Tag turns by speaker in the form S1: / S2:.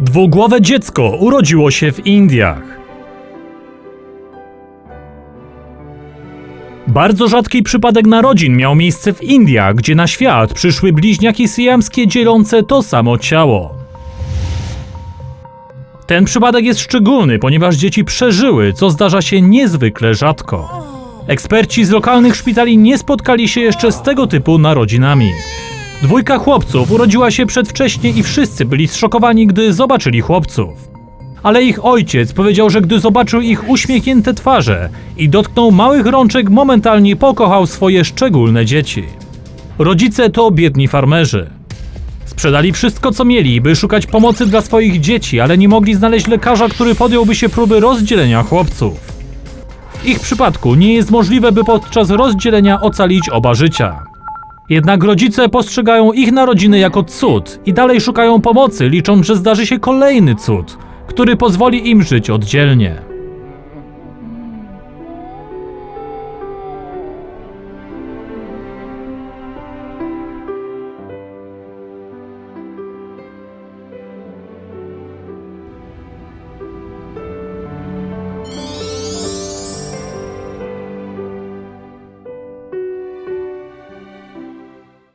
S1: Dwugłowe dziecko urodziło się w Indiach. Bardzo rzadki przypadek narodzin miał miejsce w Indiach, gdzie na świat przyszły bliźniaki syjamskie dzielące to samo ciało. Ten przypadek jest szczególny, ponieważ dzieci przeżyły, co zdarza się niezwykle rzadko. Eksperci z lokalnych szpitali nie spotkali się jeszcze z tego typu narodzinami. Dwójka chłopców urodziła się przedwcześnie i wszyscy byli zszokowani, gdy zobaczyli chłopców. Ale ich ojciec powiedział, że gdy zobaczył ich uśmiechnięte twarze i dotknął małych rączek, momentalnie pokochał swoje szczególne dzieci. Rodzice to biedni farmerzy. Sprzedali wszystko, co mieli, by szukać pomocy dla swoich dzieci, ale nie mogli znaleźć lekarza, który podjąłby się próby rozdzielenia chłopców. W ich przypadku nie jest możliwe, by podczas rozdzielenia ocalić oba życia. Jednak rodzice postrzegają ich narodziny jako cud i dalej szukają pomocy, licząc, że zdarzy się kolejny cud, który pozwoli im żyć oddzielnie.